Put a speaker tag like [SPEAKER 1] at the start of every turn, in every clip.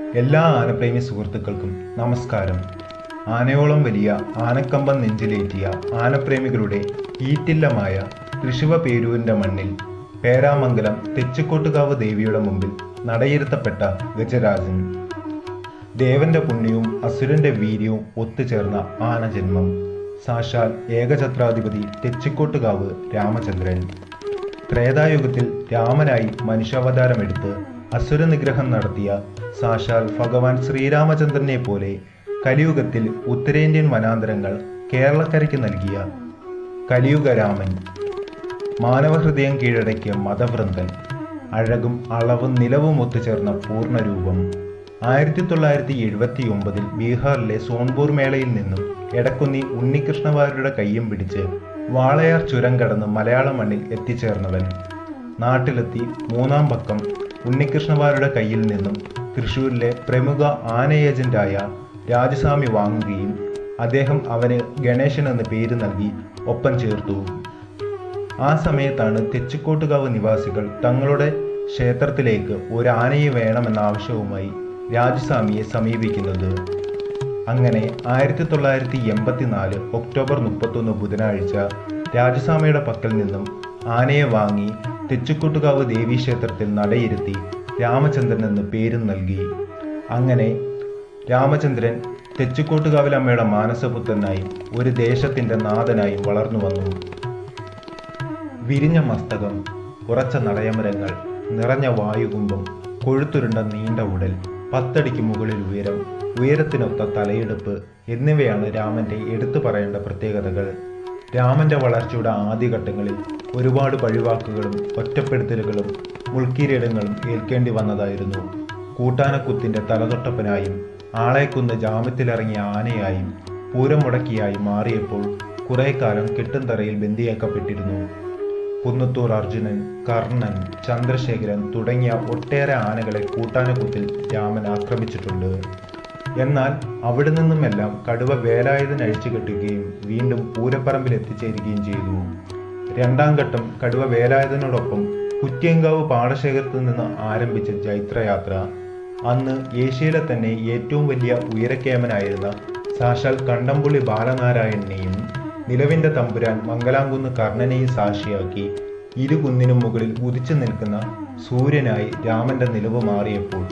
[SPEAKER 1] എല്ലാ ആനപ്രേമി സുഹൃത്തുക്കൾക്കും നമസ്കാരം. ആനയോളം വലിയ ആനക്കമ്പം നെഞ്ചിലേറ്റിയ ആനപ്രേമികളുടെ ഈറ്റില്ലമായ തൃശിവ പേരൂരിന്റെ മണ്ണിൽ പേരാമംഗലം തെച്ചിക്കോട്ടുകാവ് ദേവിയുടെ മുമ്പിൽ നടയിരുത്തപ്പെട്ട ഗജരാജൻ. ദേവന്റെ പുണ്യവും അസുരന്റെ വീര്യവും ഒത്തുചേർന്ന ആനജന്മം. സാക്ഷാൽ ഏകഛത്രാധിപതി തെച്ചിക്കോട്ടുകാവ് രാമചന്ദ്രൻ. ത്രേതായുഗത്തിൽ രാമനായി മനുഷ്യാവതാരമെടുത്ത് അസുര നിഗ്രഹം നടത്തിയ സാക്ഷാൽ ഭഗവാൻ ശ്രീരാമചന്ദ്രനെ പോലെ കലിയുഗത്തിൽ ഉത്തരേന്ത്യൻ വനാന്തരങ്ങൾ കേരളക്കരയ്ക്ക് നൽകിയ കലിയുഗരാമൻ മാനവഹൃദയം കീഴടക്കിയ മതവൃന്ദൻ അഴകും അളവും നിലവും ഒത്തുചേർന്ന പൂർണരൂപം ആയിരത്തി തൊള്ളായിരത്തി എഴുപത്തി ഒമ്പതിൽ ബീഹാറിലെ സോൺപൂർ മേളയിൽ നിന്നും എടക്കുന്നി ഉണ്ണികൃഷ്ണവാരുടെ കയ്യും പിടിച്ച് വാളയാർ ചുരം കടന്ന് മലയാള മണ്ണിൽ എത്തിച്ചേർന്നവൻ. നാട്ടിലെത്തി മൂന്നാം പക്കം ഉണ്ണികൃഷ്ണവാരുടെ കയ്യിൽ നിന്നും തൃശൂരിലെ പ്രമുഖ ആന ഏജന്റായ രാജസ്വാമി വാങ്ങുകയും അദ്ദേഹം അവന് ഗണേശൻ എന്ന പേര് നൽകി ഒപ്പം ചേർത്തു. ആ സമയത്താണ് തെച്ചിക്കോട്ടുകാവ് നിവാസികൾ തങ്ങളുടെ ക്ഷേത്രത്തിലേക്ക് ഒരു ആനയെ വേണമെന്ന ആവശ്യവുമായി രാജസ്വാമിയെ സമീപിക്കുന്നത്. അങ്ങനെ ആയിരത്തി തൊള്ളായിരത്തി എൺപത്തിനാല് ഒക്ടോബർ മുപ്പത്തൊന്ന് ബുധനാഴ്ച രാജസ്വാമിയുടെ പക്കൽ നിന്നും ആനയെ വാങ്ങി തെച്ചിക്കോട്ടുകാവ് ദേവീക്ഷേത്രത്തിൽ നടയിരുത്തി രാമചന്ദ്രൻ എന്ന് പേരും നൽകി. അങ്ങനെ രാമചന്ദ്രൻ തെച്ചിക്കോട്ടുകാവിലമ്മയുടെ മാനസപുത്രനായി ഒരു ദേശത്തിന്റെ നാഥനായും വളർന്നു വന്നു. വിരിഞ്ഞ മസ്തകം ഉറച്ച നടയമരങ്ങൾ നിറഞ്ഞ വായുകുംഭം കൊഴുത്തുരുണ്ട നീണ്ട ഉടൽ പത്തടിക്ക് മുകളിൽ ഉയരം ഉയരത്തിനൊത്ത തലയെടുപ്പ് എന്നിവയാണ് രാമന്റെ എടുത്തു പറയേണ്ട പ്രത്യേകതകൾ. രാമന്റെ വളർച്ചയുടെ ആദ്യഘട്ടങ്ങളിൽ ഒരുപാട് പഴിവാക്കുകളും ഒറ്റപ്പെടുത്തലുകളും മുൾക്കിരീടങ്ങളും ഏൽക്കേണ്ടി വന്നതായിരുന്നു. കൂട്ടാനക്കുത്തിന്റെ തലതൊട്ടപ്പനായും ആളെക്കുന്ന് ജാമ്യത്തിലിറങ്ങിയ ആനയായും പൂരം മുടക്കിയായി മാറിയപ്പോൾ കുറേ കാലം കെട്ടും തറയിൽ ബന്ദിയാക്കപ്പെട്ടിരുന്നു. കുന്നത്തൂർ അർജുനൻ കർണൻ ചന്ദ്രശേഖരൻ തുടങ്ങിയ ഒട്ടേറെ ആനകളെ കൂട്ടാനക്കുത്തിൽ രാമൻ ആക്രമിച്ചിട്ടുണ്ട്. എന്നാൽ അവിടെ നിന്നുമെല്ലാം കടുവ വേലായുധൻ അഴിച്ചു കെട്ടുകയും വീണ്ടും പൂരപ്പറമ്പിൽ എത്തിച്ചേരുകയും ചെയ്തു. രണ്ടാം ഘട്ടം കടുവ വേലായുധനോടൊപ്പം കുറ്റിയങ്കാവ് പാടശേഖരത്തിൽ നിന്ന് ആരംഭിച്ച ജൈത്രയാത്ര അന്ന് ഏഷ്യയിലെ തന്നെ ഏറ്റവും വലിയ ഉയരക്കേമനായിരുന്ന സാക്ഷാൽ കണ്ടംപുള്ളി ബാലനാരായണനെയും നിലവിന്റെ തമ്പുരാൻ മംഗലാംകുന്ന് കർണനെയും സാക്ഷിയാക്കി ഇരു കുന്നിനും മുകളിൽ ഉദിച്ചു നിൽക്കുന്ന സൂര്യനായി രാമന്റെ നിലവ് മാറിയപ്പോൾ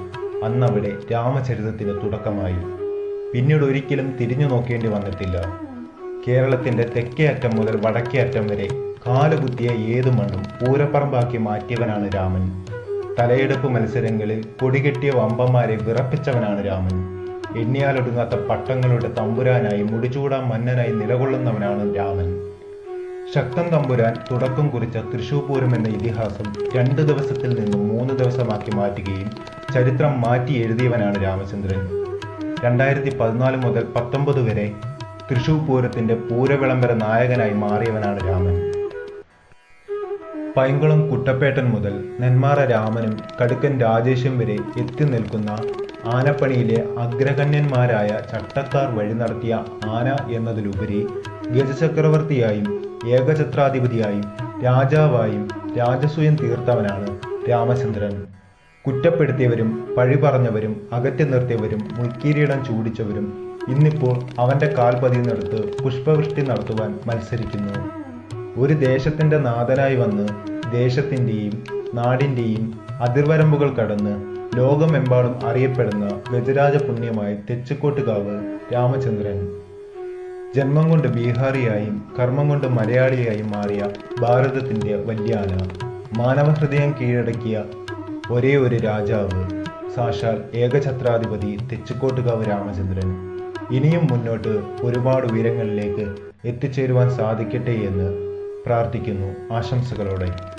[SPEAKER 1] അന്നവിടെ രാമചരിതത്തിന് തുടക്കമായി. പിന്നീട് ഒരിക്കലും തിരിഞ്ഞു നോക്കേണ്ടി വന്നിട്ടില്ല. കേരളത്തിന്റെ തെക്കേ അറ്റം മുതൽ വടക്കേ അറ്റം വരെ കാലുകുത്തിയ ഏത് മണ്ണും പൂരപ്പറമ്പാക്കി മാറ്റിയവനാണ് രാമൻ. തലയെടുപ്പ് മത്സരങ്ങളിൽ കൊടികെട്ടിയ വമ്പന്മാരെ വിറപ്പിച്ചവനാണ് രാമൻ. എണ്ണിയാലൊടുങ്ങാത്ത പട്ടങ്ങളുടെ തമ്പുരാനായി മുടിചൂടാൻ മന്നനായി നിലകൊള്ളുന്നവനാണ് രാമൻ. ശക്തൻ തമ്പുരാൻ തുടക്കം കുറിച്ച തൃശൂർ പൂരം എന്ന ഇതിഹാസം രണ്ട് ദിവസത്തിൽ നിന്നും മൂന്ന് ദിവസമാക്കി മാറ്റുകയും ചരിത്രം മാറ്റി എഴുതിയവനാണ് രാമചന്ദ്രൻ. രണ്ടായിരത്തി പതിനാല് മുതൽ പത്തൊമ്പത് വരെ തൃശൂർ പൂരത്തിന്റെ പൂരവിളംബര നായകനായി മാറിയവനാണ് രാമൻ. പൈങ്കുളം കുട്ടപ്പേട്ടൻ മുതൽ നെന്മാറ രാമനും കടുക്കൻ രാജേഷും വരെ എത്തി നിൽക്കുന്ന ആനപ്പണിയിലെ അഗ്രഗണ്യന്മാരായ ചട്ടക്കാർ വഴി നടത്തിയ ആന എന്നതിലുപരി ഗജചക്രവർത്തിയായും ഏകചത്രാധിപതിയായും രാജാവായും രാജസൂയം തീർത്തവനാണ് രാമചന്ദ്രൻ. കുറ്റപ്പെടുത്തിയവരും പഴി പറഞ്ഞവരും അകറ്റി നിർത്തിയവരും മുൾക്കിരീടം ചൂടിച്ചവരും ഇന്നിപ്പോൾ അവന്റെ കാൽ പതിയുന്നിടത്ത് പുഷ്പവൃഷ്ടി നടത്തുവാൻ മത്സരിക്കുന്നു. ഒരു ദേശത്തിന്റെ നാഥനായി വന്ന് ദേശത്തിന്റെയും നാടിന്റെയും അതിർവരമ്പുകൾ കടന്ന് ലോകമെമ്പാടും അറിയപ്പെടുന്ന ഗജരാജ പുണ്യമായി തെച്ചിക്കോട്ടുകാവ് രാമചന്ദ്രൻ. ജന്മം കൊണ്ട് ബീഹാറിയായും കർമ്മം കൊണ്ട് മലയാളിയായും മാറിയ ഭാരതത്തിന്റെ വല്യാന മാനവഹൃദയം കീഴടക്കിയ ഒരേ ഒരു രാജാവ് സാക്ഷാൽ ഏകഛത്രാധിപതി തെച്ചിക്കോട്ടുകാവ് രാമചന്ദ്രൻ. ഇനിയും മുന്നോട്ട് ഒരുപാട് ഉയരങ്ങളിലേക്ക് എത്തിച്ചേരുവാൻ സാധിക്കട്ടെ എന്ന് പ്രാർത്ഥിക്കുന്നു ആശംസകളോടെ.